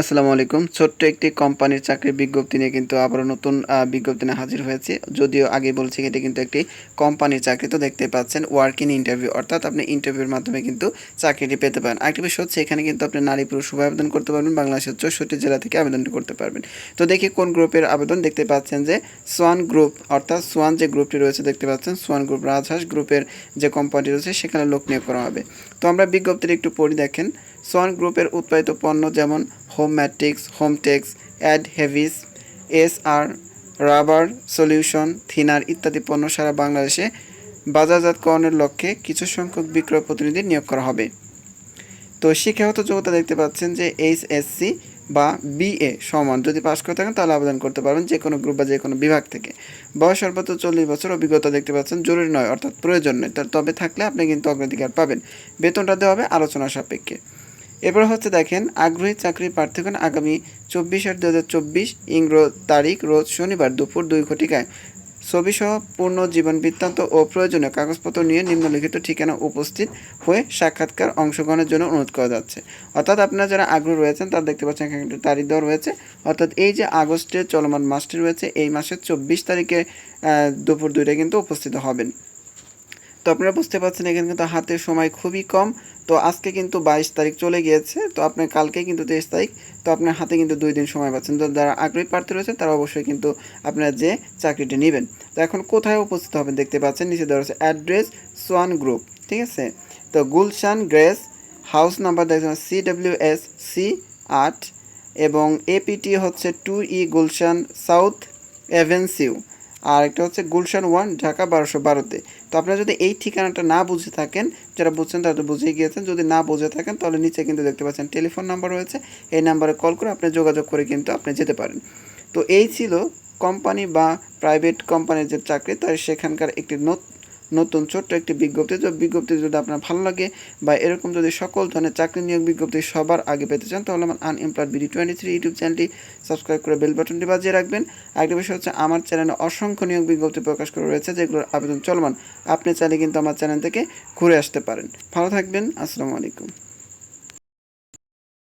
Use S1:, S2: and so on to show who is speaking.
S1: আসসালামু আলাইকুম। ছোট্ট একটি কোম্পানির চাকরির বিজ্ঞপ্তি নিয়ে কিন্তু আবারও নতুন বিজ্ঞপ্তি নিয়ে হাজির হয়েছে। যদিও আগে বলছি এটি কিন্তু একটি কোম্পানির চাকরি, তো দেখতে পাচ্ছেন ওয়ার্ক ইন ইন্টারভিউ অর্থাৎ আপনি ইন্টারভিউর মাধ্যমে কিন্তু চাকরিটি পেতে পারেন। আরেকটি বিষয় হচ্ছে, এখানে কিন্তু আপনি নারী পুরুষ উভয় আবেদন করতে পারবেন, বাংলাদেশের চৌষট্টি জেলা থেকে আবেদনটি করতে পারবেন। তো দেখি কোন গ্রুপের আবেদন, দেখতে পাচ্ছেন যে সোয়ান গ্রুপ, অর্থাৎ সোয়ান যে গ্রুপটি রয়েছে, দেখতে পাচ্ছেন সোয়ান গ্রুপ রাজহাঁস গ্রুপের যে কোম্পানি রয়েছে, সেখানে লোক নিয়োগ করা হবে। তো আমরা বিজ্ঞপ্তির একটু পড়ি দেখেন। সোয়ান গ্রুপের উৎপাদিত পণ্য যেমন home matrix home tex adhesives S R rubber solution thinner ইত্যাদি পণ্য সারা বাংলাদেশে বাজারজাতকরণের লক্ষ্যে কিছু সংখ্যক বিক্রয় প্রতিনিধি নিয়োগ করা হবে। তো শিক্ষাগত যোগ্যতা দেখতে পাচ্ছেন যে এইচএসসি বা বিএ সমান, যদি পাস করে থাকেন তাহলে আবেদন করতে পারবেন যে কোনো গ্রুপ বা যে কোনো বিভাগ থেকে। বয়স সর্বোচ্চ চল্লিশ বছর, অভিজ্ঞতা দেখতে পাচ্ছেন জরুরি নয়, অর্থাৎ প্রয়োজন নয়। তবে থাকলে আপনি কিন্তু অগ্রাধিকার পাবেন। বেতনটা দেওয়া হবে আলোচনা সাপেক্ষে। এরপর হচ্ছে দেখেন, আগ্রহী চাকরি প্রার্থীগণ আগামী চব্বিশ আট দু হাজার চব্বিশ ইংরো তারিখ, রোজ শনিবার দুপুর দুই ঘটিকায়। ছবিসহ পূর্ণ জীবন বৃত্তান্ত ও প্রয়োজনীয় কাগজপত্র নিয়ে নিম্নলিখিত ঠিকানা উপস্থিত হয়ে সাক্ষাৎকার অংশগ্রহণের জন্য অনুরোধ করা যাচ্ছে। অর্থাৎ আপনারা যারা আগ্রহ রয়েছেন, তারা দেখতে পাচ্ছেন এখানে একটি তারিখ দেওয়া রয়েছে। অর্থাৎ এই যে আগস্টের চলমান মাসটি রয়েছে, এই মাসের চব্বিশ তারিখে দুপুর দুইটায় কিন্তু উপস্থিত হবেন। তো আপনারা বুঝতে পারছেন, এখানে কিন্তু হাতের সময় খুবই কম। তো আজকে কিন্তু বাইশ তারিখ চলে গিয়েছে, তো আপনার কালকে কিন্তু তেইশ তারিখ, তো আপনার হাতে কিন্তু দুই দিন সময় পাচ্ছেন। তো যারা আগ্রহী প্রার্থী রয়েছেন তারা অবশ্যই কিন্তু আপনারা যে চাকরিটি নেবেন। তো এখন কোথায় উপস্থিত হবেন দেখতে পাচ্ছেন, নিচে দেওয়া রয়েছে অ্যাড্রেস সোয়ান গ্রুপ, ঠিক আছে? তো গুলশান গ্রেস, হাউস নাম্বার দেখছেন সি ডাব্লিউ এস সি আট, এবং এপিটি হচ্ছে two E Gulshan south avenue আর একটা হচ্ছে গুলশান ওয়ান, ঢাকা বারোশো বারোতে। তো আপনারা যদি এই ঠিকানাটা না বুঝে থাকেন, যারা বুঝছেন তারা তো বুঝেই গিয়েছেন, যদি না বুঝে থাকেন তাহলে নিচে কিন্তু দেখতে পাচ্ছেন টেলিফোন নাম্বার রয়েছে, এই নাম্বারে কল করে আপনি যোগাযোগ করে কিন্তু আপনি যেতে পারেন। তো এই ছিল কোম্পানি বা প্রাইভেট কোম্পানির যে চাকরি তার সেখানকার একটি নতুন ছোট্ট একটি বিজ্ঞপ্তি। তো বিজ্ঞপ্তি যদি আপনার ভালো লাগে বা এরকম যদি সকল ধরনের চাকরি নিয়োগ বিজ্ঞপ্তি সবার আগে পেতে চান, তাহলে আমার unemployed BD twenty three YouTube চ্যানেলটি সাবস্ক্রাইব করে বেল বাটনটি বাজিয়ে রাখবেন। আরেকটি বিষয় হচ্ছে, আমার চ্যানেলে অসংখ্য নিয়োগ বিজ্ঞপ্তি প্রকাশ করে রয়েছে, যেগুলোর আবেদন চলমান। আপনি চাইলে কিন্তু আমার চ্যানেল থেকে ঘুরে আসতে পারেন। ভালো থাকবেন, আসসালামু আলাইকুম।